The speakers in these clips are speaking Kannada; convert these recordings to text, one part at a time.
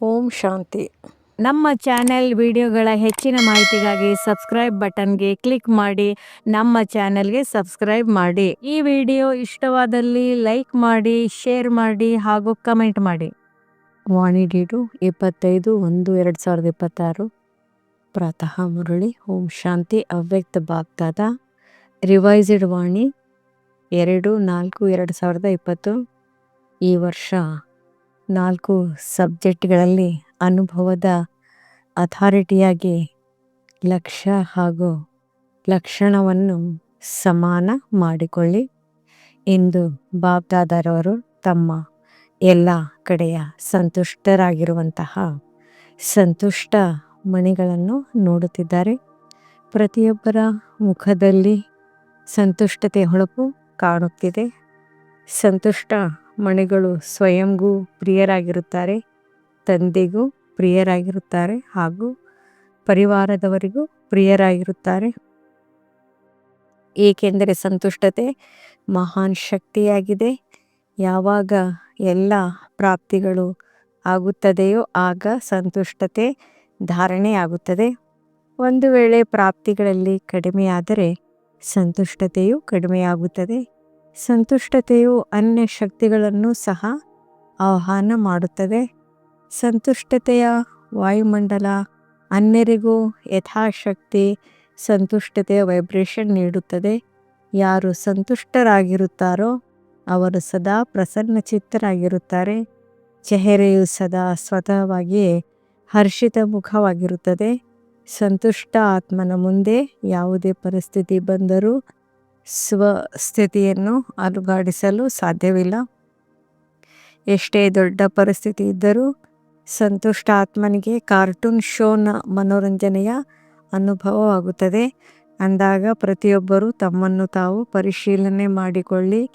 ಓಂ ಶಾಂತಿ. ನಮ್ಮ ಚಾನೆಲ್ ವಿಡಿಯೋಗಳ ಹೆಚ್ಚಿನ ಮಾಹಿತಿಗಾಗಿ ಸಬ್ಸ್ಕ್ರೈಬ್ ಬಟನ್ಗೆ ಕ್ಲಿಕ್ ಮಾಡಿ ನಮ್ಮ ಚಾನೆಲ್ಗೆ ಸಬ್ಸ್ಕ್ರೈಬ್ ಮಾಡಿ. ಈ ವಿಡಿಯೋ ಇಷ್ಟವಾದಲ್ಲಿ ಲೈಕ್ ಮಾಡಿ ಶೇರ್ ಮಾಡಿ ಹಾಗೂ ಕಮೆಂಟ್ ಮಾಡಿ. ವಾಣಿ ಡೇಟು ಇಪ್ಪತ್ತೈದು ಒಂದು ಎರಡು ಸಾವಿರದ ಇಪ್ಪತ್ತಾರು. ಪ್ರಾತಃ ಮುರಳಿ ಓಂ ಶಾಂತಿ ಅವ್ಯಕ್ತ ಭಾಗ್ದಾದ ರಿವೈಸ್ಡ್ ವಾಣಿ ಎರಡು ನಾಲ್ಕು ಎರಡು ಸಾವಿರದ ಇಪ್ಪತ್ತು. ಈ ವರ್ಷ ನಾಲ್ಕು ಸಬ್ಜೆಕ್ಟ್ಗಳಲ್ಲಿ ಅನುಭವದ ಅಥಾರಿಟಿಯಾಗಿ ಲಕ್ಷ್ಯ ಹಾಗೂ ಲಕ್ಷಣವನ್ನು ಸಮಾನ ಮಾಡಿಕೊಳ್ಳಿ. ಎಂದು ಬಾಬ್ದಾದರವರು ತಮ್ಮ ಎಲ್ಲ ಕಡೆಯ ಸಂತುಷ್ಟರಾಗಿರುವಂತಹ ಸಂತುಷ್ಟ ಮಣಿಗಳನ್ನು ನೋಡುತ್ತಿದ್ದಾರೆ. ಪ್ರತಿಯೊಬ್ಬರ ಮುಖದಲ್ಲಿ ಸಂತುಷ್ಟತೆ ಹೊಳಪು ಕಾಣುತ್ತಿದೆ. ಸಂತುಷ್ಟ ಮಣಿಗಳು ಸ್ವಯಂಗೂ ಪ್ರಿಯರಾಗಿರುತ್ತಾರೆ. ತಂದೆಗೂ ಪ್ರಿಯರಾಗಿರುತ್ತಾರೆ ಹಾಗೂ ಪರಿವಾರದವರಿಗೂ ಪ್ರಿಯರಾಗಿರುತ್ತಾರೆ. ಏಕೆಂದರೆ ಸಂತುಷ್ಟತೆ ಮಹಾನ್ ಶಕ್ತಿಯಾಗಿದೆ. ಯಾವಾಗ ಎಲ್ಲ ಪ್ರಾಪ್ತಿಗಳು ಆಗುತ್ತದೆಯೋ ಆಗ ಸಂತುಷ್ಟತೆ ಧಾರಣೆಯಾಗುತ್ತದೆ. ಒಂದು ವೇಳೆ ಪ್ರಾಪ್ತಿಗಳಲ್ಲಿ ಕಡಿಮೆಯಾದರೆ ಸಂತುಷ್ಟತೆಯು ಕಡಿಮೆಯಾಗುತ್ತದೆ. ಸಂತುಷ್ಟತೆಯು ಅನ್ಯ ಶಕ್ತಿಗಳನ್ನು ಸಹ ಆಹ್ವಾನ ಮಾಡುತ್ತದೆ. ಸಂತುಷ್ಟತೆಯ ವಾಯುಮಂಡಲ ಅನ್ಯರಿಗೂ ಯಥಾಶಕ್ತಿ, ಸಂತುಷ್ಟತೆಯ ವೈಬ್ರೇಷನ್ ನೀಡುತ್ತದೆ. ಯಾರು ಸಂತುಷ್ಟರಾಗಿರುತ್ತಾರೋ ಅವರು ಸದಾ ಪ್ರಸನ್ನಚಿತ್ತರಾಗಿರುತ್ತಾರೆ. ಚೆಹರೆಯು ಸದಾ ಸ್ವತಃವಾಗಿ ಹರ್ಷಿತ ಮುಖವಾಗಿರುತ್ತದೆ. ಸಂತುಷ್ಟ ಆತ್ಮನ ಮುಂದೆ ಯಾವುದೇ ಪರಿಸ್ಥಿತಿ ಬಂದರೂ ಸ್ವಸ್ಥಿತಿಯನ್ನು ಅಲುಗಾಡಿಸಲು ಸಾಧ್ಯವಿಲ್ಲ. ಎಷ್ಟೇ ದೊಡ್ಡ ಪರಿಸ್ಥಿತಿ ಇದ್ದರೂ ಸಂತುಷ್ಟ ಆತ್ಮನಿಗೆ ಕಾರ್ಟೂನ್ ಶೋನ ಮನೋರಂಜನೆಯ ಅನುಭವವಾಗುತ್ತದೆ. ಅಂದಾಗ ಪ್ರತಿಯೊಬ್ಬರೂ ತಮ್ಮನ್ನು ತಾವು ಪರಿಶೀಲನೆ ಮಾಡಿಕೊಳ್ಳಿ.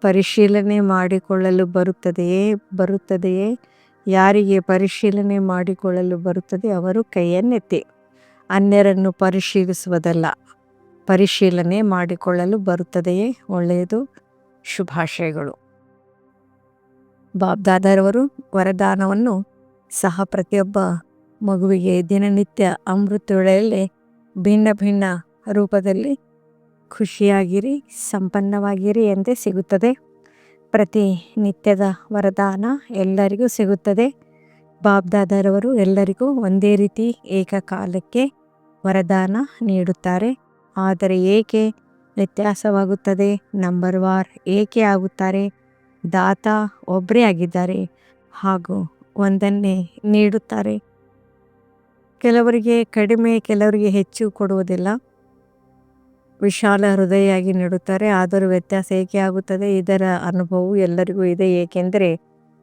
ಪರಿಶೀಲನೆ ಮಾಡಿಕೊಳ್ಳಲು ಬರುತ್ತದೆಯೇ? ಬರುತ್ತದೆಯೇ? ಯಾರಿಗೆ ಪರಿಶೀಲನೆ ಮಾಡಿಕೊಳ್ಳಲು ಬರುತ್ತದೆ? ಅವರು ಕೈಯನ್ನೆತ್ತಿ. ಅನ್ಯರನ್ನು ಪರಿಶೀಲಿಸುವುದಲ್ಲ. ಪರಿಶೀಲನೆ ಮಾಡಿಕೊಳ್ಳಲು ಬರುತ್ತದೆಯೇ? ಒಳ್ಳೆಯದು. ಶುಭಾಶಯಗಳು. ಬಾಬ್ದಾದರವರು ವರದಾನವನ್ನು ಸಹ ಪ್ರತಿಯೊಬ್ಬ ಮಗುವಿಗೆ ದಿನನಿತ್ಯ ಅಮೃತ ವೇಳೆಯಲ್ಲಿ ಭಿನ್ನ ಭಿನ್ನ ರೂಪದಲ್ಲಿ ಖುಷಿಯಾಗಿರಿ, ಸಂಪನ್ನವಾಗಿರಿ ಎಂದೇ ಸಿಗುತ್ತದೆ. ಪ್ರತಿ ನಿತ್ಯದ ವರದಾನ ಎಲ್ಲರಿಗೂ ಸಿಗುತ್ತದೆ. ಬಾಬ್ದಾದರವರು ಎಲ್ಲರಿಗೂ ಒಂದೇ ರೀತಿ ಏಕಕಾಲಕ್ಕೆ ವರದಾನ ನೀಡುತ್ತಾರೆ. ಆದರೆ ಏಕೆ ವ್ಯತ್ಯಾಸವಾಗುತ್ತದೆ? ನಂಬರ್ ವಾರ್ ಏಕೆ ಆಗುತ್ತಾರೆ? ದಾತ ಒಬ್ಬರೇ ಆಗಿದ್ದಾರೆ ಹಾಗೂ ಒಂದನ್ನೇ ನೀಡುತ್ತಾರೆ. ಕೆಲವರಿಗೆ ಕಡಿಮೆ, ಕೆಲವರಿಗೆ ಹೆಚ್ಚು ಕೊಡುವುದಿಲ್ಲ. ವಿಶಾಲ ಹೃದಯಾಗಿ ನೀಡುತ್ತಾರೆ, ಆದರೂ ವ್ಯತ್ಯಾಸ ಏಕೆ ಆಗುತ್ತದೆ? ಇದರ ಅನುಭವವು ಎಲ್ಲರಿಗೂ ಇದೆ, ಏಕೆಂದರೆ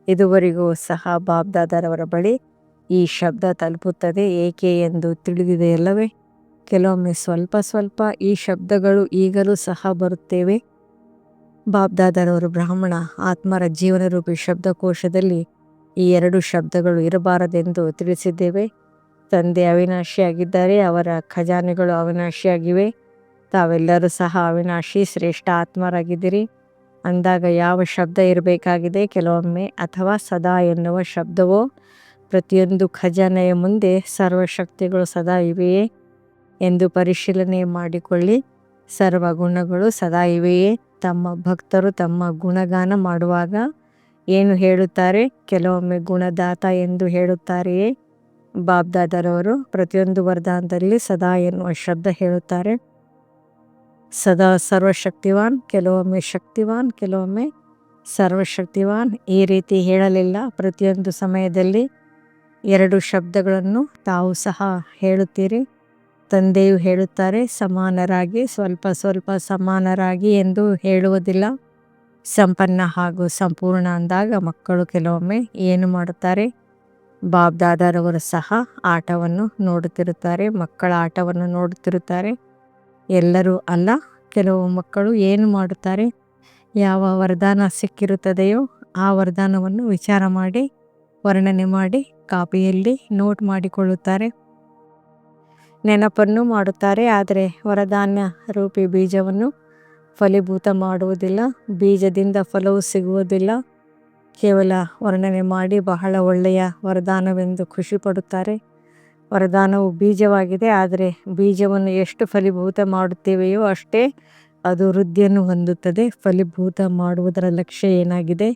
ಇದುವರೆಗೂ ಸಹ ಬಾಬ್ದಾದರವರ ಬಳಿ ಈ ಶಬ್ದ ತಲುಪುತ್ತದೆ. ಏಕೆ ಎಂದು ತಿಳಿದಿದೆಯಲ್ಲವೇ? ಕೆಲವೊಮ್ಮೆ ಸ್ವಲ್ಪ ಸ್ವಲ್ಪ ಈ ಶಬ್ದಗಳು ಈಗಲೂ ಸಹ ಬರುತ್ತೇವೆ. ಬಾಬ್ದಾದರವರು ಬ್ರಾಹ್ಮಣ, ಆತ್ಮರ ಜೀವನರೂಪಿ ಶಬ್ದಕೋಶದಲ್ಲಿ ಈ ಎರಡು ಶಬ್ದಗಳು ಇರಬಾರದೆಂದು ತಿಳಿಸಿದ್ದೇವೆ. ತಂದೆ ಅವಿನಾಶಿಯಾಗಿದ್ದಾರೆ, ಅವರ ಖಜಾನೆಗಳು ಅವಿನಾಶಿಯಾಗಿವೆ. ತಾವೆಲ್ಲರೂ ಸಹ ಅವಿನಾಶಿ, ಶ್ರೇಷ್ಠ ಆತ್ಮರಾಗಿದ್ದೀರಿ. ಅಂದಾಗ ಯಾವ ಶಬ್ದ ಇರಬೇಕಾಗಿದೆ? ಕೆಲವೊಮ್ಮೆ ಅಥವಾ ಸದಾ ಎನ್ನುವ ಶಬ್ದವೋ? ಪ್ರತಿಯೊಂದು ಖಜಾನೆಯ ಮುಂದೆ ಸರ್ವಶಕ್ತಿಗಳು ಸದಾ ಇವೆಯೇ? ಎಂದು ಪರಿಶೀಲನೆ ಮಾಡಿಕೊಳ್ಳಿ. ಸರ್ವ ಗುಣಗಳು ಸದಾ ಇವೆಯೇ. ತಮ್ಮ ಭಕ್ತರು ತಮ್ಮ ಗುಣಗಾನ ಮಾಡುವಾಗ ಏನು ಹೇಳುತ್ತಾರೆ? ಕೆಲವೊಮ್ಮೆ ಗುಣದಾತ ಎಂದು ಹೇಳುತ್ತಾರೆಯೇ? ಬಾಬ್ದಾದರವರು ಪ್ರತಿಯೊಂದು ವರದಾನದಲ್ಲಿ ಸದಾ ಎನ್ನುವ ಶಬ್ದ ಹೇಳುತ್ತಾರೆ. ಸದಾ ಸರ್ವಶಕ್ತಿವಾನ್, ಕೆಲವೊಮ್ಮೆ ಶಕ್ತಿವಾನ್, ಕೆಲವೊಮ್ಮೆ ಸರ್ವಶಕ್ತಿವಾನ್. ಈ ರೀತಿ ಹೇಳಲಿಲ್ಲ. ಪ್ರತಿಯೊಂದು ಸಮಯದಲ್ಲಿ ಎರಡು ಶಬ್ದಗಳನ್ನು ತಾವು ಸಹ ಹೇಳುತ್ತೀರಿ. ತಂದೆಯು ಹೇಳುತ್ತಾರೆ, ಸಮಾನರಾಗಿ, ಸ್ವಲ್ಪ ಸ್ವಲ್ಪ ಸಮಾನರಾಗಿ ಎಂದು ಹೇಳುವುದಿಲ್ಲ. ಸಂಪನ್ನ ಹಾಗೂ ಸಂಪೂರ್ಣ ಅಂದಾಗ ಮಕ್ಕಳು ಕೆಲವೊಮ್ಮೆ ಏನು ಮಾಡುತ್ತಾರೆ? ಬಾಬ್ದಾದರವರು ಸಹ ಆಟವನ್ನು ನೋಡುತ್ತಿರುತ್ತಾರೆ, ಮಕ್ಕಳ ಆಟವನ್ನು ನೋಡುತ್ತಿರುತ್ತಾರೆ. ಎಲ್ಲರೂ ಅಲ್ಲ, ಕೆಲವು ಮಕ್ಕಳು ಏನು ಮಾಡುತ್ತಾರೆ? ಯಾವ ವರದಾನ ಸಿಕ್ಕಿರುತ್ತದೆಯೋ ಆ ವರದಾನವನ್ನು ವಿಚಾರ ಮಾಡಿ, ವರ್ಣನೆ ಮಾಡಿ, ಕಾಪಿಯಲ್ಲಿ ನೋಟ್ ಮಾಡಿಕೊಳ್ಳುತ್ತಾರೆ. ನೆನಪನ್ನು ಮಾಡುತ್ತಾರೆ, ಆದರೆ ವರಧಾನ್ಯ ರೂಪಿ ಬೀಜವನ್ನು ಫಲೀಭೂತ ಮಾಡುವುದಿಲ್ಲ, ಬೀಜದಿಂದ ಫಲವು ಸಿಗುವುದಿಲ್ಲ. ಕೇವಲ ವರ್ಣನೆ ಮಾಡಿ ಬಹಳ ಒಳ್ಳೆಯ ವರದಾನವೆಂದು ಖುಷಿ ಪಡುತ್ತಾರೆ ವರದಾನವು ಬೀಜವಾಗಿದೆ, ಆದರೆ ಬೀಜವನ್ನು ಎಷ್ಟು ಫಲೀಭೂತ ಮಾಡುತ್ತೇವೆಯೋ ಅಷ್ಟೇ ಅದು ವೃದ್ಧಿಯನ್ನು ಹೊಂದುತ್ತದೆ. ಫಲೀಭೂತ ಮಾಡುವುದರ ಲಕ್ಷ್ಯ ಏನಾಗಿದೆ?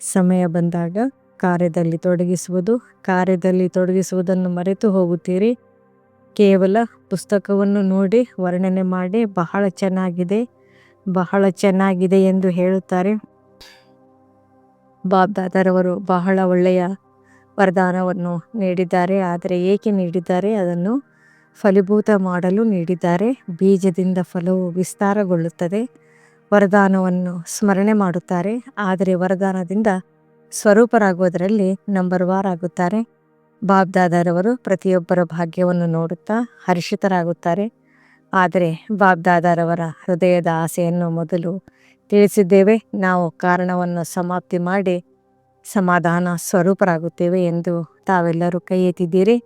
ಸಮಯ ಬಂದಾಗ ಕಾರ್ಯದಲ್ಲಿ ತೊಡಗಿಸುವುದು. ಕಾರ್ಯದಲ್ಲಿ ತೊಡಗಿಸುವುದನ್ನು ಮರೆತು ಹೋಗುತ್ತೀರಿ. ಕೇವಲ ಪುಸ್ತಕವನ್ನು ನೋಡಿ ವರ್ಣನೆ ಮಾಡಿ ಬಹಳ ಚೆನ್ನಾಗಿದೆ ಬಹಳ ಚೆನ್ನಾಗಿದೆ ಎಂದು ಹೇಳುತ್ತಾರೆ. ಬಾಬ್ ದಾದರವರು ಬಹಳ ಒಳ್ಳೆಯ ವರದಾನವನ್ನು ನೀಡಿದ್ದಾರೆ, ಆದರೆ ಏಕೆ ನೀಡಿದ್ದಾರೆ? ಅದನ್ನು ಫಲೀಭೂತ ಮಾಡಲು ನೀಡಿದ್ದಾರೆ. ಬೀಜದಿಂದ ಫಲವು ವಿಸ್ತಾರಗೊಳ್ಳುತ್ತದೆ. ವರದಾನವನ್ನು ಸ್ಮರಣೆ ಮಾಡುತ್ತಾರೆ, ಆದರೆ ವರದಾನದಿಂದ ಸ್ವರೂಪರಾಗುವುದರಲ್ಲಿ ನಂಬರ್ ವಾರ್ ಆಗುತ್ತಾರೆ. ಬಾಬ್ದಾದರವರು ಪ್ರತಿಯೊಬ್ಬರ ಭಾಗ್ಯವನ್ನು ನೋಡುತ್ತಾ ಹರ್ಷಿತರಾಗುತ್ತಾರೆ. ಆದರೆ ಬಾಬ್ದಾದರವರ ಹೃದಯದ ಆಸೆಯನ್ನು ಮೊದಲು ತಿಳಿಸಿದ್ದೇವೆ. ನಾವು ಕಾರಣವನ್ನು ಸಮಾಪ್ತಿ ಮಾಡಿ ಸಮಾಧಾನ ಸ್ವರೂಪರಾಗುತ್ತೇವೆ ಎಂದು ತಾವೆಲ್ಲರೂ ಕೈ ಎತ್ತಿದ್ದೀರಿ.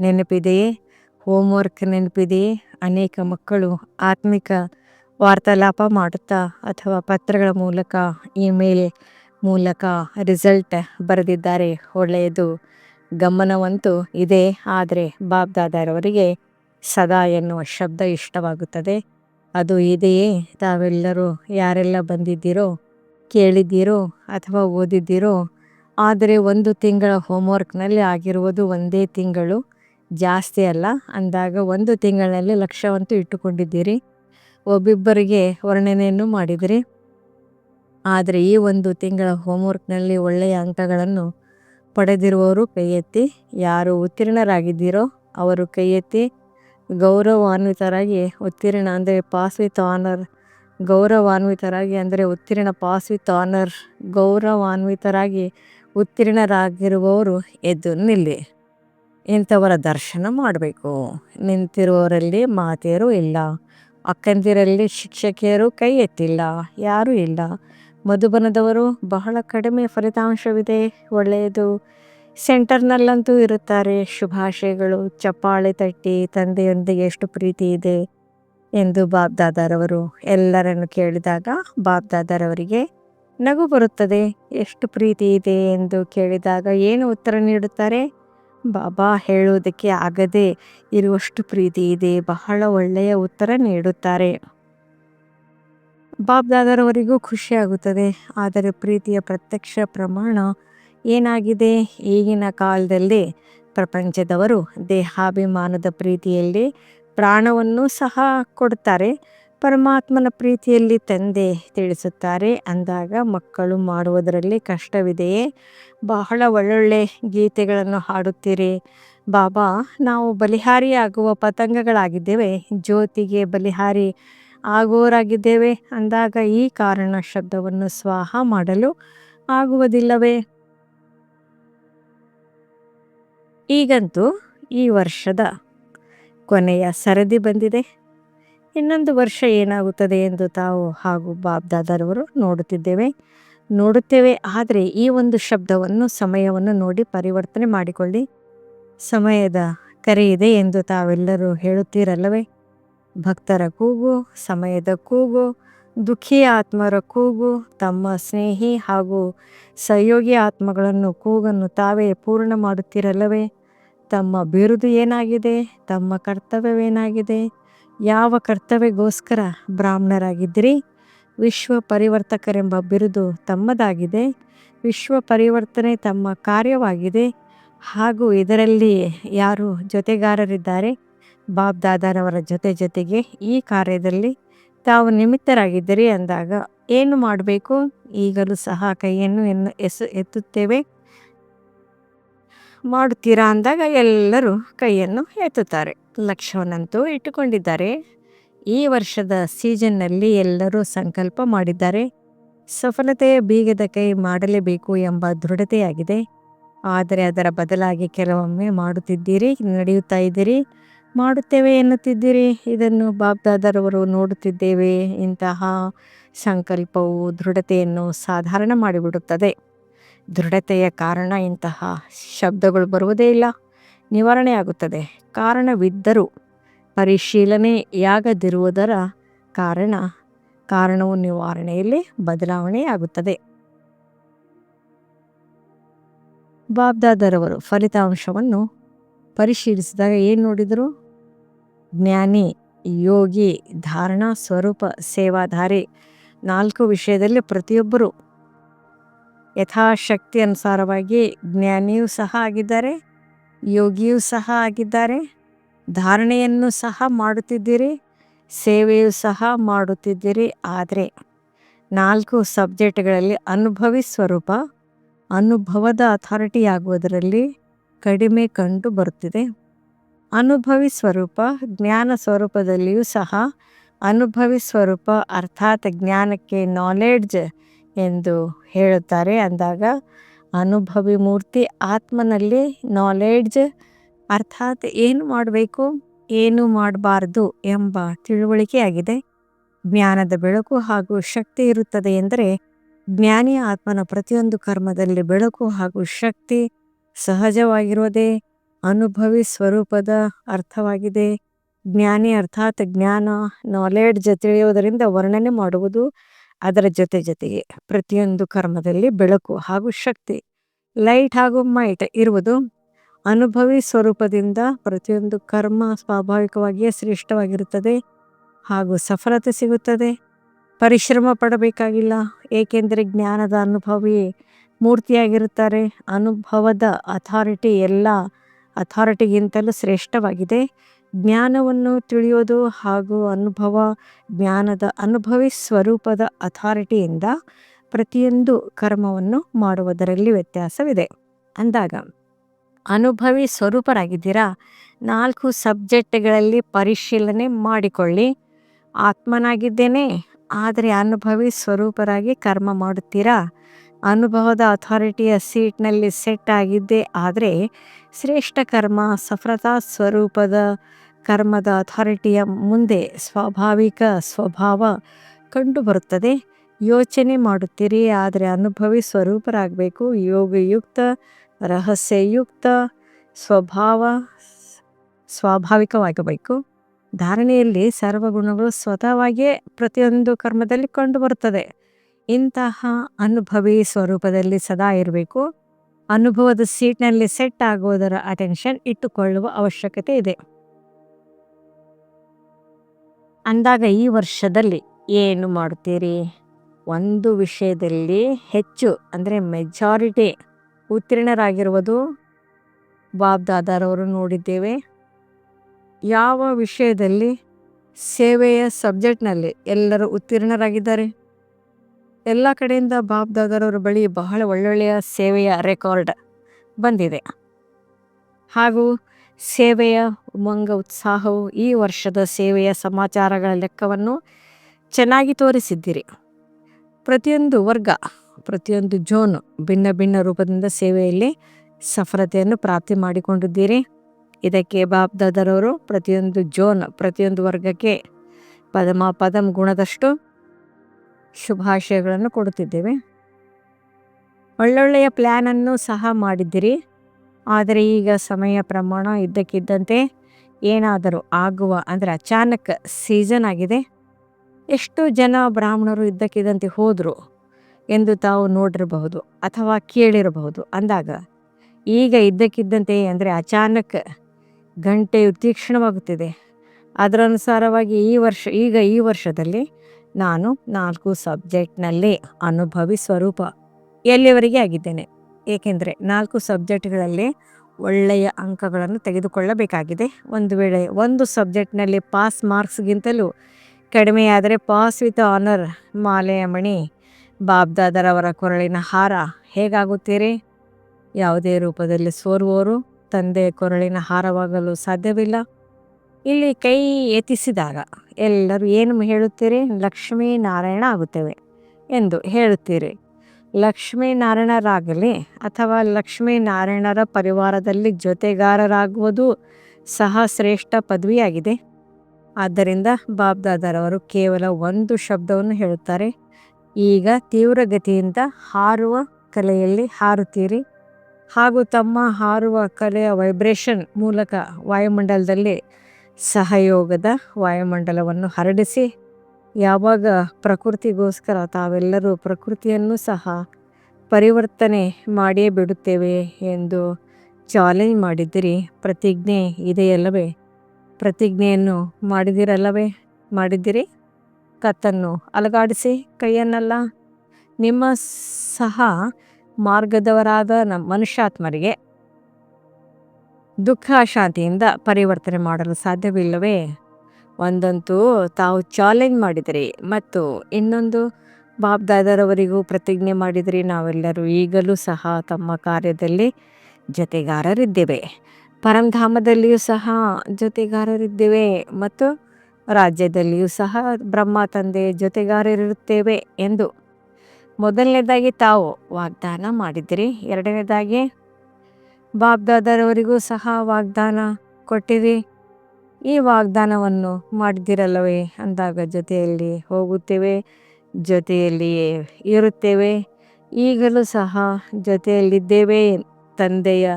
ನೆನಪಿದೆಯೇ? ಹೋಮ್ವರ್ಕ್ ನೆನಪಿದೆಯೇ? ಅನೇಕ ಮಕ್ಕಳು ಆತ್ಮಿಕ ವಾರ್ತಾಲಾಪ ಮಾಡುತ್ತಾ ಅಥವಾ ಪತ್ರಗಳ ಮೂಲಕ ಇಮೇಲ್ ಮೂಲಕ ರಿಸಲ್ಟ್ ಬರೆದಿದ್ದಾರೆ. ಒಳ್ಳೆಯದು. ಗಮನವಂತೂ ಇದೆ. ಆದರೆ ಬಾಬ್ದಾದರವರಿಗೆ ಸದಾ ಎನ್ನುವ ಶಬ್ದ ಇಷ್ಟವಾಗುತ್ತದೆ. ಅದು ಇದೆಯೇ? ತಾವೆಲ್ಲರೂ ಯಾರೆಲ್ಲ ಬಂದಿದ್ದೀರೋ, ಕೇಳಿದ್ದೀರೋ ಅಥವಾ ಓದಿದ್ದೀರೋ, ಆದರೆ ಒಂದು ತಿಂಗಳ ಹೋಮ್ವರ್ಕ್ನಲ್ಲಿ ಆಗಿರುವುದು ಒಂದೇ ತಿಂಗಳು. ಜಾಸ್ತಿ ಅಲ್ಲ, ಅಂದಾಗ ಒಂದು ತಿಂಗಳಲ್ಲಿ ಲಕ್ಷ್ಯವಂತೂ ಇಟ್ಟುಕೊಂಡಿದ್ದೀರಿ. ಒಬ್ಬಿಬ್ಬರಿಗೆ ವರ್ಣನೆಯನ್ನು ಮಾಡಿದಿರಿ. ಆದರೆ ಈ ಒಂದು ತಿಂಗಳ ಹೋಮ್ವರ್ಕ್ನಲ್ಲಿ ಒಳ್ಳೆಯ ಅಂಕಗಳನ್ನು ಪಡೆದಿರುವವರು ಕೈ ಯಾರು ಉತ್ತೀರ್ಣರಾಗಿದ್ದೀರೋ ಅವರು ಕೈ ಎತ್ತಿ ಗೌರವಾನ್ವಿತರಾಗಿ, ಉತ್ತೀರ್ಣ ಅಂದರೆ ಪಾಸ್ ವಿತ್ ಆನರ್ ಗೌರವಾನ್ವಿತರಾಗಿ ಅಂದರೆ ಉತ್ತೀರ್ಣ ಪಾಸ್ ವಿತ್ ಆನರ್ ಗೌರವಾನ್ವಿತರಾಗಿ ಉತ್ತೀರ್ಣರಾಗಿರುವವರು ಎದ್ದು ನಿಲ್ಲಿ. ಇಂಥವರ ದರ್ಶನ ಮಾಡಬೇಕು. ನಿಂತಿರುವವರಲ್ಲಿ ಮಾತೆಯರು ಇಲ್ಲ. ಅಕ್ಕಂದಿರಲ್ಲಿ ಶಿಕ್ಷಕಿಯರು ಕೈ ಎತ್ತಿಲ್ಲ ಯಾರೂ ಇಲ್ಲ. ಮಧುಬನದವರು ಬಹಳ ಕಡಿಮೆ ಫಲಿತಾಂಶವಿದೆ. ಒಳ್ಳೆಯದು. ಸೆಂಟರ್ನಲ್ಲಂತೂ ಇರುತ್ತಾರೆ. ಶುಭಾಶಯಗಳು. ಚಪ್ಪಾಳೆ ತಟ್ಟಿ, ತಂದೆಯೊಂದಿಗೆ ಎಷ್ಟು ಪ್ರೀತಿ ಇದೆ ಎಂದು ಬಾಬ್ದಾದರವರು ಎಲ್ಲರನ್ನು ಕೇಳಿದಾಗ ಬಾಬ್ದಾದರವರಿಗೆ ನಗು ಬರುತ್ತದೆ. ಎಷ್ಟು ಪ್ರೀತಿ ಇದೆ ಎಂದು ಕೇಳಿದಾಗ ಏನು ಉತ್ತರ ನೀಡುತ್ತಾರೆ? ಬಾಬಾ ಹೇಳುವುದಕ್ಕೆ ಆಗದೆ ಇರುವಷ್ಟು ಪ್ರೀತಿ ಇದೆ. ಬಹಳ ಒಳ್ಳೆಯ ಉತ್ತರ ನೀಡುತ್ತಾರೆ. ಬಾಬ್ದಾದರವರಿಗೂ ಖುಷಿಯಾಗುತ್ತದೆ. ಆದರೆ ಪ್ರೀತಿಯ ಪ್ರತ್ಯಕ್ಷ ಪ್ರಮಾಣ ಏನಾಗಿದೆ? ಈಗಿನ ಕಾಲದಲ್ಲಿ ಪ್ರಪಂಚದವರು ದೇಹಾಭಿಮಾನದ ಪ್ರೀತಿಯಲ್ಲಿ ಪ್ರಾಣವನ್ನು ಸಹ ಕೊಡ್ತಾರೆ. ಪರಮಾತ್ಮನ ಪ್ರೀತಿಯಲ್ಲಿ ತಂದೆ ತಿಳಿಸುತ್ತಾರೆ. ಅಂದಾಗ ಮಕ್ಕಳು ಮಾಡುವುದರಲ್ಲಿ ಕಷ್ಟವಿದೆಯೇ? ಬಹಳ ಒಳ್ಳೊಳ್ಳೆ ಗೀತೆಗಳನ್ನು ಹಾಡುತ್ತೀರಿ. ಬಾಬಾ, ನಾವು ಬಲಿಹಾರಿಯಾಗುವ ಪತಂಗಗಳಾಗಿದ್ದೇವೆ. ಜ್ಯೋತಿಗೆ ಬಲಿಹಾರಿ ಆಗುವವರಾಗಿದ್ದೇವೆ ಅಂದಾಗ ಈ ಕಾರಣ ಶಬ್ದವನ್ನು ಸ್ವಾಹ ಮಾಡಲು ಆಗುವುದಿಲ್ಲವೇ? ಈಗಂತೂ ಈ ವರ್ಷದ ಕೊನೆಯ ಸರದಿ ಬಂದಿದೆ. ಇನ್ನೊಂದು ವರ್ಷ ಏನಾಗುತ್ತದೆ ಎಂದು ತಾವು ಹಾಗೂ ಬಾಬ್ ದಾದರವರು ನೋಡುತ್ತಿದ್ದೇವೆ. ನೋಡುತ್ತೇವೆ, ಆದರೆ ಈ ಒಂದು ಶಬ್ದವನ್ನು, ಸಮಯವನ್ನು ನೋಡಿ ಪರಿವರ್ತನೆ ಮಾಡಿಕೊಳ್ಳಿ. ಸಮಯದ ಕರೆ ಇದೆ ಎಂದು ತಾವೆಲ್ಲರೂ ಹೇಳುತ್ತೀರಲ್ಲವೇ? ಭಕ್ತರ ಕೂಗು, ಸಮಯದ ಕೂಗು, ದುಃಖಿ ಆತ್ಮರ ಕೂಗು, ತಮ್ಮ ಸ್ನೇಹಿ ಹಾಗೂ ಸಹಯೋಗಿ ಆತ್ಮಗಳನ್ನು ಕೂಗನ್ನು ತಾವೇ ಪೂರ್ಣ ಮಾಡುತ್ತಿರಲ್ಲವೇ? ತಮ್ಮ ಬಿರುದು ಏನಾಗಿದೆ? ತಮ್ಮ ಕರ್ತವ್ಯವೇನಾಗಿದೆ? ಯಾವ ಕರ್ತವ್ಯಗೋಸ್ಕರ ಬ್ರಾಹ್ಮಣರಾಗಿದ್ದಿರಿ? ವಿಶ್ವ ಪರಿವರ್ತಕರೆಂಬ ಬಿರುದು ತಮ್ಮದಾಗಿದೆ. ವಿಶ್ವ ಪರಿವರ್ತನೆ ತಮ್ಮ ಕಾರ್ಯವಾಗಿದೆ. ಹಾಗೂ ಇದರಲ್ಲಿ ಯಾರು ಜೊತೆಗಾರರಿದ್ದಾರೆ? ಬಾಬ್ದಾದರವರ ಜೊತೆ ಜೊತೆಗೆ ಈ ಕಾರ್ಯದಲ್ಲಿ ತಾವು ನಿಮಿತ್ತರಾಗಿದ್ದರೆ ಅಂದಾಗ ಏನು ಮಾಡಬೇಕು? ಈಗಲೂ ಸಹ ಕೈಯನ್ನು ಎನ್ನು ಎಸು ಎತ್ತುತ್ತೇವೆ. ಮಾಡುತ್ತೀರಾ ಅಂದಾಗ ಎಲ್ಲರೂ ಕೈಯನ್ನು ಎತ್ತುತ್ತಾರೆ. ಲಕ್ಷ್ಯವನ್ನಂತೂ ಇಟ್ಟುಕೊಂಡಿದ್ದಾರೆ. ಈ ವರ್ಷದ ಸೀಸನ್ನಲ್ಲಿ ಎಲ್ಲರೂ ಸಂಕಲ್ಪ ಮಾಡಿದ್ದಾರೆ. ಸಫಲತೆಯ ಬೀಗದ ಕೈ ಮಾಡಲೇಬೇಕು ಎಂಬ ದೃಢತೆಯಾಗಿದೆ. ಆದರೆ ಅದರ ಬದಲಾಗಿ ಕೆಲವೊಮ್ಮೆ ಮಾಡುತ್ತಿದ್ದೀರಿ, ನಡೆಯುತ್ತಾ ಇದ್ದೀರಿ. ಮಾಡುತ್ತೇವೆ ಎನ್ನುತ್ತಿದ್ದೀರಿ? ಇದನ್ನು ಬಾಬ್ದಾದರವರು ನೋಡುತ್ತಿದ್ದೇವೆ. ಇಂತಹ ಸಂಕಲ್ಪವು ದೃಢತೆಯನ್ನು ಸಾಧಾರಣ ಮಾಡಿಬಿಡುತ್ತದೆ. ದೃಢತೆಯ ಕಾರಣ ಇಂತಹ ಶಬ್ದಗಳು ಬರುವುದೇ ಇಲ್ಲ. ನಿವಾರಣೆಯಾಗುತ್ತದೆ. ಕಾರಣವಿದ್ದರೂ ಪರಿಶೀಲನೆಯಾಗದಿರುವುದರ ಕಾರಣ ಕಾರಣವು ನಿವಾರಣೆಯಲ್ಲಿ ಬದಲಾವಣೆಯಾಗುತ್ತದೆ. ಬಾಬ್ದಾದರವರು ಫಲಿತಾಂಶವನ್ನು ಪರಿಶೀಲಿಸಿದಾಗ ಏನು ನೋಡಿದರು? ಜ್ಞಾನಿ, ಯೋಗಿ, ಧಾರಣಾ ಸ್ವರೂಪ, ಸೇವಾಧಾರಿ ನಾಲ್ಕು ವಿಷಯದಲ್ಲಿ ಪ್ರತಿಯೊಬ್ಬರು ಯಥಾಶಕ್ತಿ ಅನುಸಾರವಾಗಿ ಜ್ಞಾನಿಯೂ ಸಹ ಆಗಿದ್ದಾರೆ, ಯೋಗಿಯೂ ಸಹ ಆಗಿದ್ದಾರೆ, ಧಾರಣೆಯನ್ನು ಸಹ ಮಾಡುತ್ತಿದ್ದೀರಿ, ಸೇವೆಯೂ ಸಹ ಮಾಡುತ್ತಿದ್ದೀರಿ. ಆದರೆ ನಾಲ್ಕು ಸಬ್ಜೆಕ್ಟ್ಗಳಲ್ಲಿ ಅನುಭವಿ ಸ್ವರೂಪ, ಅನುಭವದ ಅಥಾರಿಟಿ ಆಗುವುದರಲ್ಲಿ ಕಡಿಮೆ ಕಂಡು ಬರುತ್ತಿದೆ. ಅನುಭವಿ ಸ್ವರೂಪ ಜ್ಞಾನ ಸ್ವರೂಪದಲ್ಲಿಯೂ ಸಹ ಅನುಭವಿ ಸ್ವರೂಪ ಅರ್ಥಾತ್ ಜ್ಞಾನಕ್ಕೆ ನಾಲೆಡ್ಜ್ ಎಂದು ಹೇಳುತ್ತಾರೆ. ಅಂದಾಗ ಅನುಭವಿ ಮೂರ್ತಿ ಆತ್ಮನಲ್ಲಿ ನಾಲೆಡ್ಜ್ ಅರ್ಥಾತ್ ಏನು ಮಾಡಬೇಕು, ಏನು ಮಾಡಬಾರ್ದು ಎಂಬ ತಿಳುವಳಿಕೆಯಾಗಿದೆ. ಜ್ಞಾನದ ಬೆಳಕು ಹಾಗೂ ಶಕ್ತಿ ಇರುತ್ತದೆ ಎಂದರೆ ಜ್ಞಾನಿಯ ಆತ್ಮನ ಪ್ರತಿಯೊಂದು ಕರ್ಮದಲ್ಲಿ ಬೆಳಕು ಹಾಗೂ ಶಕ್ತಿ ಸಹಜವಾಗಿರುವುದೇ ಅನುಭವಿ ಸ್ವರೂಪದ ಅರ್ಥವಾಗಿದೆ. ಜ್ಞಾನಿ ಅರ್ಥಾತ್ ಜ್ಞಾನ ನಾಲೆಡ್ಜ್ ತಿಳಿಯುವುದರಿಂದ ವರ್ಣನೆ ಮಾಡುವುದು ಅದರ ಜೊತೆ ಜೊತೆಗೆ ಪ್ರತಿಯೊಂದು ಕರ್ಮದಲ್ಲಿ ಬೆಳಕು ಹಾಗೂ ಶಕ್ತಿ ಲೈಟ್ ಹಾಗೂ ಮೈಟ್ ಇರುವುದು ಅನುಭವಿ ಸ್ವರೂಪದಿಂದ ಪ್ರತಿಯೊಂದು ಕರ್ಮ ಸ್ವಾಭಾವಿಕವಾಗಿಯೇ ಶ್ರೇಷ್ಠವಾಗಿರುತ್ತದೆ ಹಾಗೂ ಸಫಲತೆ ಸಿಗುತ್ತದೆ. ಪರಿಶ್ರಮ ಪಡಬೇಕಾಗಿಲ್ಲ, ಏಕೆಂದರೆ ಜ್ಞಾನದ ಅನುಭವಿ ಮೂರ್ತಿಯಾಗಿರುತ್ತಾರೆ. ಅನುಭವದ ಅಥಾರಿಟಿ ಎಲ್ಲ ಅಥಾರಿಟಿಗಿಂತಲೂ ಶ್ರೇಷ್ಠವಾಗಿದೆ. ಜ್ಞಾನವನ್ನು ತಿಳಿಯೋದು ಹಾಗೂ ಅನುಭವ, ಜ್ಞಾನದ ಅನುಭವಿ ಸ್ವರೂಪದ ಅಥಾರಿಟಿಯಿಂದ ಪ್ರತಿಯೊಂದು ಕರ್ಮವನ್ನು ಮಾಡುವುದರಲ್ಲಿ ವ್ಯತ್ಯಾಸವಿದೆ. ಅಂದಾಗ, ಅನುಭವಿ ಸ್ವರೂಪರಾಗಿದ್ದೀರಾ? ನಾಲ್ಕು ಸಬ್ಜೆಕ್ಟ್ಗಳಲ್ಲಿ ಪರಿಶೀಲನೆ ಮಾಡಿಕೊಳ್ಳಿ. ಆತ್ಮನಾಗಿದ್ದೇನೆ, ಆದರೆ ಅನುಭವಿ ಸ್ವರೂಪರಾಗಿ ಕರ್ಮ ಮಾಡುತ್ತೀರಾ? ಅನುಭವದ ಅಥಾರಿಟಿಯ ಸೀಟ್ನಲ್ಲಿ ಸೆಟ್ ಆಗಿದ್ದೆ. ಆದರೆ ಶ್ರೇಷ್ಠ ಕರ್ಮ, ಸಫಲತಾ ಸ್ವರೂಪದ ಕರ್ಮದ ಅಥಾರಿಟಿಯ ಮುಂದೆ ಸ್ವಾಭಾವಿಕ ಸ್ವಭಾವ ಕಂಡುಬರುತ್ತದೆ. ಯೋಚನೆ ಮಾಡುತ್ತೀರಿ, ಆದರೆ ಅನುಭವಿ ಸ್ವರೂಪರಾಗಬೇಕು. ಯೋಗಯುಕ್ತ, ರಹಸ್ಯಯುಕ್ತ ಸ್ವಭಾವ ಸ್ವಾಭಾವಿಕವಾಗಬೇಕು ಧಾರಣೆಯಲ್ಲಿ ಸರ್ವಗುಣಗಳು ಸ್ವತಃವಾಗಿಯೇ ಪ್ರತಿಯೊಂದು ಕರ್ಮದಲ್ಲಿ ಕಂಡುಬರುತ್ತದೆ. ಇಂತಹ ಅನುಭವಿ ಸ್ವರೂಪದಲ್ಲಿ ಸದಾ ಇರಬೇಕು. ಅನುಭವದ ಸೀಟ್ನಲ್ಲಿ ಸೆಟ್ ಆಗುವುದರ ಅಟೆನ್ಷನ್ ಇಟ್ಟುಕೊಳ್ಳುವ ಅವಶ್ಯಕತೆ ಇದೆ. ಅಂದಾಗ ಈ ವರ್ಷದಲ್ಲಿ ಏನು ಮಾಡುತ್ತೀರಿ? ಒಂದು ವಿಷಯದಲ್ಲಿ ಹೆಚ್ಚು, ಅಂದರೆ ಮೆಜಾರಿಟಿ ಉತ್ತೀರ್ಣರಾಗಿರುವುದು ಬಾಬ್ ದಾದಾರವರು ನೋಡಿದ್ದೇವೆ. ಯಾವ ವಿಷಯದಲ್ಲಿ ಸೇವೆಯ ಸಬ್ಜೆಕ್ಟ್ನಲ್ಲಿ ಎಲ್ಲರೂ ಉತ್ತೀರ್ಣರಾಗಿದ್ದಾರೆ? ಎಲ್ಲ ಕಡೆಯಿಂದ ಬಾಬ್ ದಾದರವರ ಬಳಿ ಬಹಳ ಒಳ್ಳೊಳ್ಳೆಯ ಸೇವೆಯ ರೆಕಾರ್ಡ್ ಬಂದಿದೆ. ಹಾಗೂ ಸೇವೆಯ ಉಮಂಗ ಉತ್ಸಾಹವು ಈ ವರ್ಷದ ಸೇವೆಯ ಸಮಾಚಾರಗಳ ಲೆಕ್ಕವನ್ನು ಚೆನ್ನಾಗಿ ತೋರಿಸಿದ್ದೀರಿ. ಪ್ರತಿಯೊಂದು ವರ್ಗ, ಪ್ರತಿಯೊಂದು ಜೋನ್ ಭಿನ್ನ ಭಿನ್ನ ರೂಪದಿಂದ ಸೇವೆಯಲ್ಲಿ ಸಫಲತೆಯನ್ನು ಪ್ರಾಪ್ತಿ ಮಾಡಿಕೊಂಡಿದ್ದೀರಿ. ಇದಕ್ಕೆ ಬಾಬ್ ದಾದರವರು ಪ್ರತಿಯೊಂದು ಜೋನ್, ಪ್ರತಿಯೊಂದು ವರ್ಗಕ್ಕೆ ಪದಮ ಪದಂ ಗುಣದಷ್ಟು ಶುಭಾಶಯಗಳನ್ನು ಕೊಡುತ್ತಿದ್ದೇವೆ. ಒಳ್ಳೊಳ್ಳೆಯ ಪ್ಲ್ಯಾನನ್ನು ಸಹ ಮಾಡಿದ್ದೀರಿ. ಆದರೆ ಈಗ ಸಮಯ ಪ್ರಮಾಣ ಇದ್ದಕ್ಕಿದ್ದಂತೆ ಏನಾದರೂ ಆಗುವ ಅಂದರೆ ಅಚಾನಕ್ ಸೀಸನ್ ಆಗಿದೆ. ಎಷ್ಟು ಜನ ಬ್ರಾಹ್ಮಣರು ಇದ್ದಕ್ಕಿದ್ದಂತೆ ಹೋದರು ಎಂದು ತಾವು ನೋಡಿರಬಹುದು ಅಥವಾ ಕೇಳಿರಬಹುದು. ಅಂದಾಗ ಈಗ ಇದ್ದಕ್ಕಿದ್ದಂತೆ ಅಂದರೆ ಅಚಾನಕ್ ಗಂಟೆಯು ತೀಕ್ಷ್ಣವಾಗುತ್ತಿದೆ. ಅದರ ಅನುಸಾರವಾಗಿ ಈ ವರ್ಷ, ಈಗ ಈ ವರ್ಷದಲ್ಲಿ ನಾನು ನಾಲ್ಕು ಸಬ್ಜೆಕ್ಟ್ನಲ್ಲಿ ಅನುಭವಿ ಸ್ವರೂಪ ಎಲ್ಲಿಯವರೆಗೆ ಆಗಿದ್ದೇನೆ? ಏಕೆಂದರೆ ನಾಲ್ಕು ಸಬ್ಜೆಕ್ಟ್ಗಳಲ್ಲಿ ಒಳ್ಳೆಯ ಅಂಕಗಳನ್ನು ತೆಗೆದುಕೊಳ್ಳಬೇಕಾಗಿದೆ. ಒಂದು ವೇಳೆ ಒಂದು ಸಬ್ಜೆಕ್ಟ್ನಲ್ಲಿ ಪಾಸ್ ಮಾರ್ಕ್ಸ್ಗಿಂತಲೂ ಕಡಿಮೆಯಾದರೆ ಪಾಸ್ ವಿತ್ ಆನರ್ ಮಾಲೆಯ ಮಣಿ ಬಾಬ್ದಾದರವರ ಕೊರಳಿನ ಹಾರ ಹೇಗಾಗುತ್ತೀರಿ? ಯಾವುದೇ ರೂಪದಲ್ಲಿ ಸೋರುವವರು ತಂದೆ ಕೊರಳಿನ ಹಾರವಾಗಲು ಸಾಧ್ಯವಿಲ್ಲ. ಇಲ್ಲಿ ಕೈ ಎತ್ತಿಸಿದಾಗ, ಎಲ್ಲರೂ ಏನು ಹೇಳುತ್ತೀರಿ? ಲಕ್ಷ್ಮೀ ನಾರಾಯಣ ಆಗುತ್ತೇವೆ ಎಂದು ಹೇಳುತ್ತೀರಿ. ಲಕ್ಷ್ಮೀನಾರಾಯಣರಾಗಲಿ ಅಥವಾ ಲಕ್ಷ್ಮೀನಾರಾಯಣರ ಪರಿವಾರದಲ್ಲಿ ಜೊತೆಗಾರರಾಗುವುದು ಸಹ ಶ್ರೇಷ್ಠ ಪದವಿಯಾಗಿದೆ. ಆದ್ದರಿಂದ ಬಾಬ್ದಾದರವರು ಕೇವಲ ಒಂದು ಶಬ್ದವನ್ನು ಹೇಳುತ್ತಾರೆ. ಈಗ ತೀವ್ರಗತಿಯಿಂದ ಹಾರುವ ಕಲೆಯಲ್ಲಿ ಹಾರುತ್ತೀರಿ. ಹಾಗೂ ತಮ್ಮ ಹಾರುವ ಕಲೆಯ ವೈಬ್ರೇಷನ್ ಮೂಲಕ ವಾಯುಮಂಡಲದಲ್ಲಿ ಸಹಯೋಗದ ವಾಯುಮಂಡಲವನ್ನು ಹರಡಿಸಿ, ಯಾವಾಗ ಪ್ರಕೃತಿಗೋಸ್ಕರ ತಾವೆಲ್ಲರೂ ಪ್ರಕೃತಿಯನ್ನು ಸಹ ಪರಿವರ್ತನೆ ಮಾಡಿಯೇ ಬಿಡುತ್ತೇವೆ ಎಂದು ಚಾಲೆಂಜ್ ಮಾಡಿದ್ದೀರಿ. ಪ್ರತಿಜ್ಞೆ ಇದೆಯಲ್ಲವೇ? ಪ್ರತಿಜ್ಞೆಯನ್ನು ಮಾಡಿದಿರಲ್ಲವೇ? ಮಾಡಿದ್ದೀರಿ? ಕತ್ತನ್ನು ಅಲಗಾಡಿಸಿ, ಕೈಯನ್ನಲ್ಲ, ನಿಮ್ಮ ಸಹ ಮಾರ್ಗದವರಾದ ನಮ್ಮ ಮನುಷ್ಯಾತ್ಮರಿಗೆ ದುಃಖ ಶಾಂತಿಯಿಂದ ಪರಿವರ್ತನೆ ಮಾಡಲು ಸಾಧ್ಯವಿಲ್ಲವೇ? ಒಂದಂತೂ ತಾವು ಚಾಲೆಂಜ್ ಮಾಡಿದರೆ ಮತ್ತು ಇನ್ನೊಂದು ಬಾಬ್ ದಾದರವರಿಗೂ ಪ್ರತಿಜ್ಞೆ ಮಾಡಿದರೆ. ನಾವೆಲ್ಲರೂ ಈಗಲೂ ಸಹ ತಮ್ಮ ಕಾರ್ಯದಲ್ಲಿ ಜೊತೆಗಾರರಿದ್ದೇವೆ. ಪರಂಧಾಮದಲ್ಲಿಯೂ ಸಹ ಜೊತೆಗಾರರಿದ್ದೇವೆ ಮತ್ತು ರಾಜ್ಯದಲ್ಲಿಯೂ ಸಹ ಬ್ರಹ್ಮ ತಂದೆ ಜೊತೆಗಾರರಿರುತ್ತೇವೆ ಎಂದು. ಮೊದಲನೇದಾಗಿ ತಾವು ವಾಗ್ದಾನ ಮಾಡಿದಿರಿ. ಎರಡನೇದಾಗಿ ಬಾಬ್ದಾದರವರಿಗೂ ಸಹ ವಾಗ್ದಾನ ಕೊಟ್ಟಿರಿ. ಈ ವಾಗ್ದಾನವನ್ನು ಮಾಡಿದಿರಲ್ಲವೇ ಅಂದಾಗ ಜೊತೆಯಲ್ಲಿ ಹೋಗುತ್ತೇವೆ, ಜೊತೆಯಲ್ಲಿಯೇ ಇರುತ್ತೇವೆ. ಈಗಲೂ ಸಹ ಜೊತೆಯಲ್ಲಿದ್ದೇವೆ. ತಂದೆಯ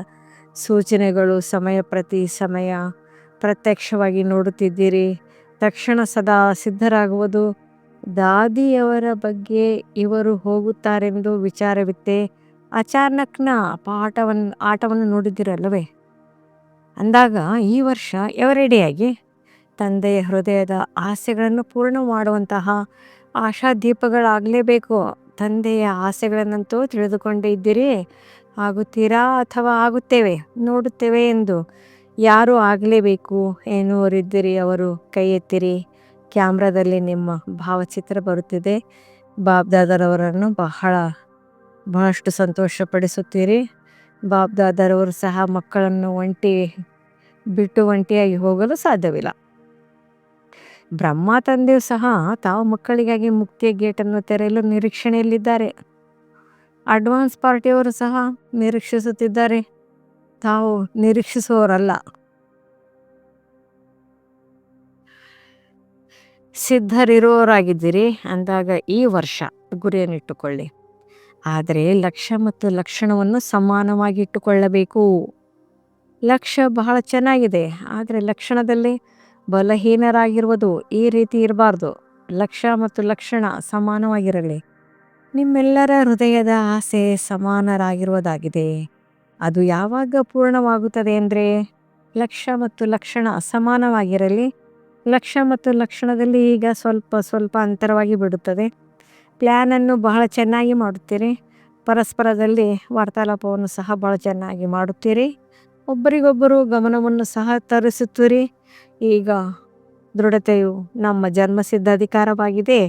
ಸೂಚನೆಗಳು ಸಮಯ ಪ್ರತಿ ಸಮಯ ಪ್ರತ್ಯಕ್ಷವಾಗಿ ನೋಡುತ್ತಿದ್ದೀರಿ. ತಕ್ಷಣ ಸದಾ ಸಿದ್ಧರಾಗುವುದು. ದಾದಿಯವರ ಬಗ್ಗೆ ಇವರು ಹೋಗುತ್ತಾರೆಂದು ವಿಚಾರವಿತ್ತೆ. ಅಚಾನಕ್ನ ಪಾಠವನ್ನು ಆಟವನ್ನು ನೋಡಿದ್ದೀರಲ್ಲವೇ? ಅಂದಾಗ ಈ ವರ್ಷ ಎವರೆಡೆಯಾಗಿ ತಂದೆಯ ಹೃದಯದ ಆಸೆಗಳನ್ನು ಪೂರ್ಣ ಮಾಡುವಂತಹ ಆಶಾದೀಪಗಳಾಗಲೇಬೇಕು. ತಂದೆಯ ಆಸೆಗಳನ್ನಂತೂ ತಿಳಿದುಕೊಂಡೇ ಇದ್ದೀರಿ. ಆಗುತ್ತೀರಾ ಅಥವಾ ಆಗುತ್ತೇವೆ? ನೋಡುತ್ತೇವೆ ಎಂದು ಯಾರು ಆಗಲೇಬೇಕು ಎನ್ನುವರಿದ್ದೀರಿ ಅವರು ಕೈ ಎತ್ತಿರಿ ಕ್ಯಾಮ್ರಾದಲ್ಲಿ ನಿಮ್ಮ ಭಾವಚಿತ್ರ ಬರುತ್ತಿದೆ. ಬಾಬ್ದಾದರವರನ್ನು ಬಹಳ ಬಹಳಷ್ಟು ಸಂತೋಷಪಡಿಸುತ್ತೀರಿ. ಬಾಬ್ದಾದರವರು ಸಹ ಮಕ್ಕಳನ್ನು ಒಂಟಿ ಬಿಟ್ಟು ಒಂಟಿಯಾಗಿ ಹೋಗಲು ಸಾಧ್ಯವಿಲ್ಲ. ಬ್ರಹ್ಮ ತಂದೆಯು ಸಹ ತಾವು ಮಕ್ಕಳಿಗಾಗಿ ಮುಕ್ತಿಯ ಗೇಟನ್ನು ತೆರೆಯಲು ನಿರೀಕ್ಷಣೆಯಲ್ಲಿದ್ದಾರೆ. ಅಡ್ವಾನ್ಸ್ ಪಾರ್ಟಿಯವರು ಸಹ ನಿರೀಕ್ಷಿಸುತ್ತಿದ್ದಾರೆ. ತಾವು ನಿರೀಕ್ಷಿಸುವವರಲ್ಲ. ಸಿದ್ಧರಿರುವವರಾಗಿದ್ದೀರಿ ಅಂದಾಗ ಈ ವರ್ಷ ಗುರಿಯನ್ನಿಟ್ಟುಕೊಳ್ಳಿ ಆದರೆ ಲಕ್ಷ್ಯ ಮತ್ತು ಲಕ್ಷಣವನ್ನು ಸಮಾನವಾಗಿ ಇಟ್ಟುಕೊಳ್ಳಬೇಕು. ಲಕ್ಷ್ಯ ಬಹಳ ಚೆನ್ನಾಗಿದೆ, ಆದರೆ ಲಕ್ಷಣದಲ್ಲಿ ಬಲಹೀನರಾಗಿರುವುದು ಈ ರೀತಿ ಇರಬಾರ್ದು. ಲಕ್ಷ್ಯ ಮತ್ತು ಲಕ್ಷಣ ಸಮಾನವಾಗಿರಲಿ. ನಿಮ್ಮೆಲ್ಲರ ಹೃದಯದ ಆಸೆ ಸಮಾನರಾಗಿರುವುದಾಗಿದೆ. ಅದು ಯಾವಾಗ ಪೂರ್ಣವಾಗುತ್ತದೆ ಅಂದರೆ ಲಕ್ಷ್ಯ ಮತ್ತು ಲಕ್ಷಣ ಸಮಾನವಾಗಿರಲಿ. ಲಕ್ಷ್ಯ ಮತ್ತು ಲಕ್ಷಣದಲ್ಲಿ ಈಗ ಸ್ವಲ್ಪ ಸ್ವಲ್ಪ ಅಂತರವಾಗಿ ಬಿಡುತ್ತದೆ. ಪ್ಲ್ಯಾನನ್ನು ಬಹಳ ಚೆನ್ನಾಗಿ ಮಾಡುತ್ತೀರಿ. ಪರಸ್ಪರದಲ್ಲಿ ವಾರ್ತಾಲಾಪವನ್ನು ಸಹ ಬಹಳ ಚೆನ್ನಾಗಿ ಮಾಡುತ್ತೀರಿ. ಒಬ್ಬರಿಗೊಬ್ಬರು ಗಮನವನ್ನು ಸಹ ತರಿಸುತ್ತೀರಿ. ಈಗ ದೃಢತೆಯು ನಮ್ಮ ಜನ್ಮಸಿದ್ಧ ಅಧಿಕಾರವಾಗಿದೆ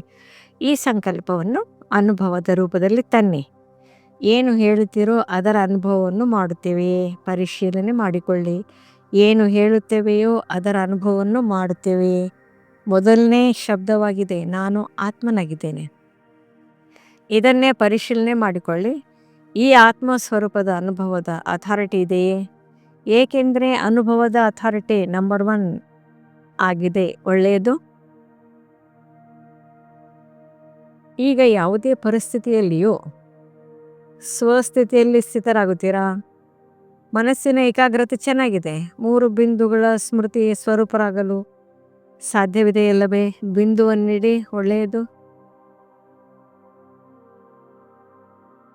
ಈ ಸಂಕಲ್ಪವನ್ನು ಅನುಭವದ ರೂಪದಲ್ಲಿ ತನ್ನಿ. ಏನು ಹೇಳುತ್ತೀರೋ ಅದರ ಅನುಭವವನ್ನು ಮಾಡುತ್ತೇವೆ ಪರಿಶೀಲನೆ ಮಾಡಿಕೊಳ್ಳಿ. ಏನು ಹೇಳುತ್ತೇವೆಯೋ ಅದರ ಅನುಭವವನ್ನು ಮಾಡುತ್ತೇವೆ ಮೊದಲನೇ ಶಬ್ದವಾಗಿದೆ, ನಾನು ಆತ್ಮನಾಗಿದ್ದೇನೆ. ಇದನ್ನೇ ಪರಿಶೀಲನೆ ಮಾಡಿಕೊಳ್ಳಿ. ಈ ಆತ್ಮ ಸ್ವರೂಪದ ಅನುಭವದ ಅಥಾರಿಟಿ ಇದೆಯೇ? ಏಕೆಂದರೆ ಅನುಭವದ ಅಥಾರಿಟಿ ನಂಬರ್ ಒನ್ ಆಗಿದೆ. ಒಳ್ಳೆಯದು? ಈಗ ಯಾವುದೇ ಪರಿಸ್ಥಿತಿಯಲ್ಲಿಯೂ ಸ್ವಸ್ಥಿತಿಯಲ್ಲಿ ಸ್ಥಿತರಾಗುತ್ತೀರಾ? ಮನಸ್ಸಿನ ಏಕಾಗ್ರತೆ ಚೆನ್ನಾಗಿದೆ. ಮೂರು ಬಿಂದುಗಳ ಸ್ಮೃತಿ ಸ್ವರೂಪರಾಗಲು ಸಾಧ್ಯವಿದೆಯಲ್ಲವೇ? ಬಿಂದುವನ್ನಿಡಿ ಒಳ್ಳೆಯದು.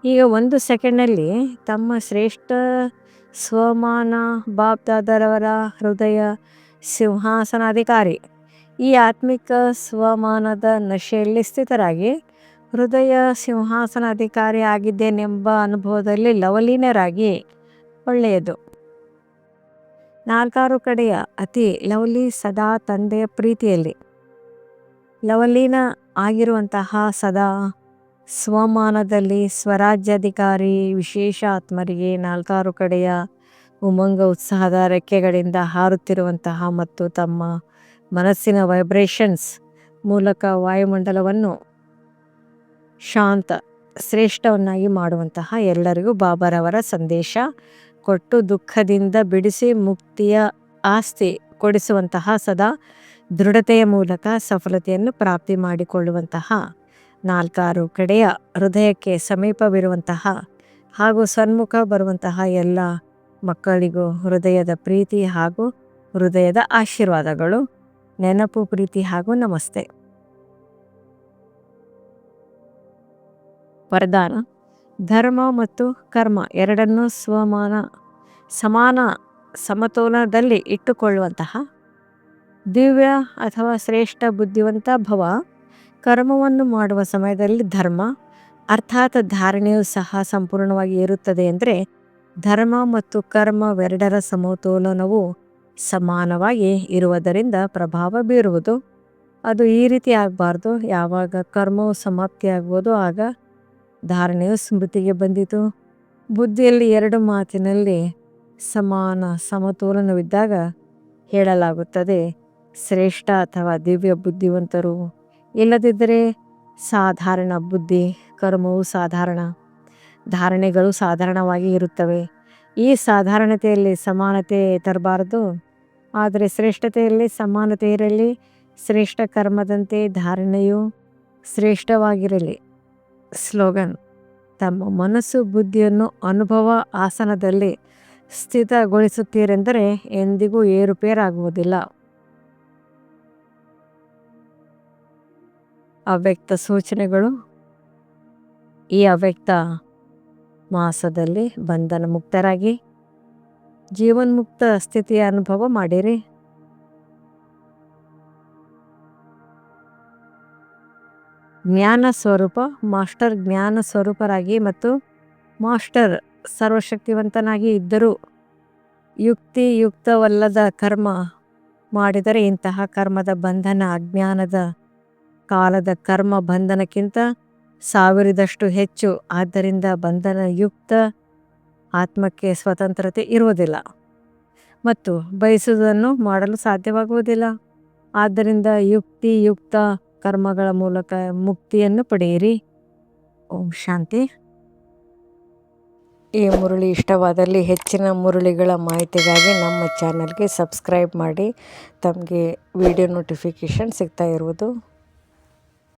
ಈಗ ಒಂದು ಸೆಕೆಂಡಲ್ಲಿ ತಮ್ಮ ಶ್ರೇಷ್ಠ ಸ್ವಮಾನ ಬಾಬ್ದಾದರವರ ಹೃದಯ ಸಿಂಹಾಸನಾಧಿಕಾರಿ ಈ ಆತ್ಮಿಕ ಸ್ವಮಾನದ ನಶೆಯಲ್ಲಿ ಸ್ಥಿತರಾಗಿ ಹೃದಯ ಸಿಂಹಾಸನಾಧಿಕಾರಿ ಆಗಿದ್ದೇನೆಂಬ ಅನುಭವದಲ್ಲಿ ಲವಲೀನರಾಗಿ ಒಳ್ಳೆಯದು. ನಾಲ್ಕಾರು ಕಡೆಯ ಅತಿ ಲವಲಿ ಸದಾ ತಂದೆಯ ಪ್ರೀತಿಯಲ್ಲಿ. ಲವಲೀನ ಆಗಿರುವಂತಹ ಸದಾ ಸ್ವಮಾನದಲ್ಲಿ ಸ್ವರಾಜ್ಯಾಧಿಕಾರಿ, ವಿಶೇಷ ಆತ್ಮರಿಗೆ ನಾಲ್ಕಾರು ಕಡೆಯ ಉಮಂಗ ಉತ್ಸಾಹದ ರೆಕ್ಕೆಗಳಿಂದ ಹಾರುತ್ತಿರುವಂತಹ ಮತ್ತು ತಮ್ಮ ಮನಸ್ಸಿನ ವೈಬ್ರೇಷನ್ಸ್ ಮೂಲಕ ವಾಯುಮಂಡಲವನ್ನು ಶಾಂತ, ಶ್ರೇಷ್ಠವನ್ನಾಗಿ ಮಾಡುವಂತಹ ಎಲ್ಲರಿಗೂ ಬಾಬಾರವರ ಸಂದೇಶ. ಕೊಟ್ಟು ದುಃಖದಿಂದ ಬಿಡಿಸಿ ಮುಕ್ತಿಯ ಆಸ್ತಿ ಕೊಡಿಸುವಂತಹ ಸದಾ ದೃಢತೆಯ ಮೂಲಕ ಸಫಲತೆಯನ್ನು ಪ್ರಾಪ್ತಿ ಮಾಡಿಕೊಳ್ಳುವಂತಹ ನಾಲ್ಕಾರು ಕಡೆಯ ಹೃದಯಕ್ಕೆ ಸಮೀಪವಿರುವಂತಹ ಹಾಗೂ ಸನ್ಮುಖ ಬರುವಂತಹ ಎಲ್ಲ ಮಕ್ಕಳಿಗೂ ಹೃದಯದ ಪ್ರೀತಿ ಹಾಗೂ ಹೃದಯದ ಆಶೀರ್ವಾದಗಳು. ನೆನಪು, ಪ್ರೀತಿ ಹಾಗೂ ನಮಸ್ತೆ. ವರದಾನ. ಧರ್ಮ ಮತ್ತು ಕರ್ಮ ಎರಡನ್ನೂ ಸ್ವಮಾನ ಸಮಾನ ಸಮತೋಲನದಲ್ಲಿ ಇಟ್ಟುಕೊಳ್ಳುವಂತಹ ದಿವ್ಯ ಅಥವಾ ಶ್ರೇಷ್ಠ ಬುದ್ಧಿವಂತ ಭವ ಕರ್ಮವನ್ನು ಮಾಡುವ ಸಮಯದಲ್ಲಿ ಧರ್ಮ, ಅರ್ಥಾತ್ ಧಾರಣೆಯು ಸಹ ಸಂಪೂರ್ಣವಾಗಿ ಇರುತ್ತದೆ ಅಂದರೆ ಧರ್ಮ ಮತ್ತು ಕರ್ಮವೆರಡರ ಸಮತೋಲನವು ಸಮಾನವಾಗಿ ಇರುವುದರಿಂದ ಪ್ರಭಾವ ಬೀರುವುದು. ಅದು ಈ ರೀತಿ ಆಗಬಾರ್ದು. ಯಾವಾಗ ಕರ್ಮವು ಸಮಾಪ್ತಿ ಆಗ್ಬೋದು, ಆಗ ಧಾರಣೆಯು ಸ್ಮೃತಿಗೆ ಬಂದಿತು. ಬುದ್ಧಿಯಲ್ಲಿ ಎರಡು ಮಾತಿನಲ್ಲಿ ಸಮಾನ ಸಮತೋಲನವಿದ್ದಾಗ ಹೇಳಲಾಗುತ್ತದೆ, ಶ್ರೇಷ್ಠ ಅಥವಾ ದಿವ್ಯ ಬುದ್ಧಿವಂತರು ಇಲ್ಲದಿದ್ದರೆ ಸಾಧಾರಣ ಬುದ್ಧಿ, ಕರ್ಮವು ಸಾಧಾರಣ, ಧಾರಣೆಗಳು ಸಾಧಾರಣವಾಗಿ ಇರುತ್ತವೆ. ಈ ಸಾಧಾರಣತೆಯಲ್ಲಿ ಸಮಾನತೆ ತರಬಾರದು. ಆದರೆ ಶ್ರೇಷ್ಠತೆಯಲ್ಲಿ ಸಮಾನತೆ ಇರಲಿ, ಶ್ರೇಷ್ಠ ಕರ್ಮದಂತೆ ಧಾರಣೆಯು ಶ್ರೇಷ್ಠವಾಗಿರಲಿ. ಸ್ಲೋಗನ್, ತಮ್ಮ ಮನಸ್ಸು ಬುದ್ಧಿಯನ್ನು ಅನುಭವ ಆಸನದಲ್ಲಿ ಸ್ಥಿತಗೊಳಿಸುತ್ತೀರೆಂದರೆ ಎಂದಿಗೂ ಏರುಪೇರಾಗುವುದಿಲ್ಲ. ಅವ್ಯಕ್ತ ಸೂಚನೆಗಳು ಈ ಅವ್ಯಕ್ತ ಮಾಸದಲ್ಲಿ ಬಂಧನ ಮುಕ್ತರಾಗಿ ಜೀವನ್ಮುಕ್ತ ಸ್ಥಿತಿಯ ಅನುಭವ ಮಾಡಿರಿ. ಜ್ಞಾನ ಸ್ವರೂಪ ಮಾಸ್ಟರ್ ಜ್ಞಾನ ಸ್ವರೂಪರಾಗಿ ಮತ್ತು ಮಾಸ್ಟರ್ ಸರ್ವಶಕ್ತಿವಂತನಾಗಿ ಇದ್ದರೂ ಯುಕ್ತಿಯುಕ್ತವಲ್ಲದ ಕರ್ಮ ಮಾಡಿದರೆ ಇಂತಹ ಕರ್ಮದ ಬಂಧನ ಅಜ್ಞಾನದ ಕಾಲದ ಕರ್ಮ ಬಂಧನಕ್ಕಿಂತ ಸಾವಿರದಷ್ಟು ಹೆಚ್ಚು. ಆದ್ದರಿಂದ ಬಂಧನ ಯುಕ್ತ ಆತ್ಮಕ್ಕೆ ಸ್ವತಂತ್ರತೆ ಇರುವುದಿಲ್ಲ ಮತ್ತು ಬಯಸುವುದನ್ನು ಮಾಡಲು ಸಾಧ್ಯವಾಗುವುದಿಲ್ಲ. ಆದ್ದರಿಂದ ಯುಕ್ತಿಯುಕ್ತ ಕರ್ಮಗಳ ಮೂಲಕ ಮುಕ್ತಿಯನ್ನು ಪಡೆಯಿರಿ. ಓಂ ಶಾಂತಿ. ಈ ಮುರುಳಿ ಇಷ್ಟವಾದಲ್ಲಿ ಹೆಚ್ಚಿನ ಮುರುಳಿಗಳ ಮಾಹಿತಿಗಾಗಿ ನಮ್ಮ ಚಾನಲ್ಗೆ ಸಬ್ಸ್ಕ್ರೈಬ್ ಮಾಡಿ. ತಮಗೆ ವಿಡಿಯೋ ನೋಟಿಫಿಕೇಷನ್ ಸಿಗ್ತಾ ಇರುವುದು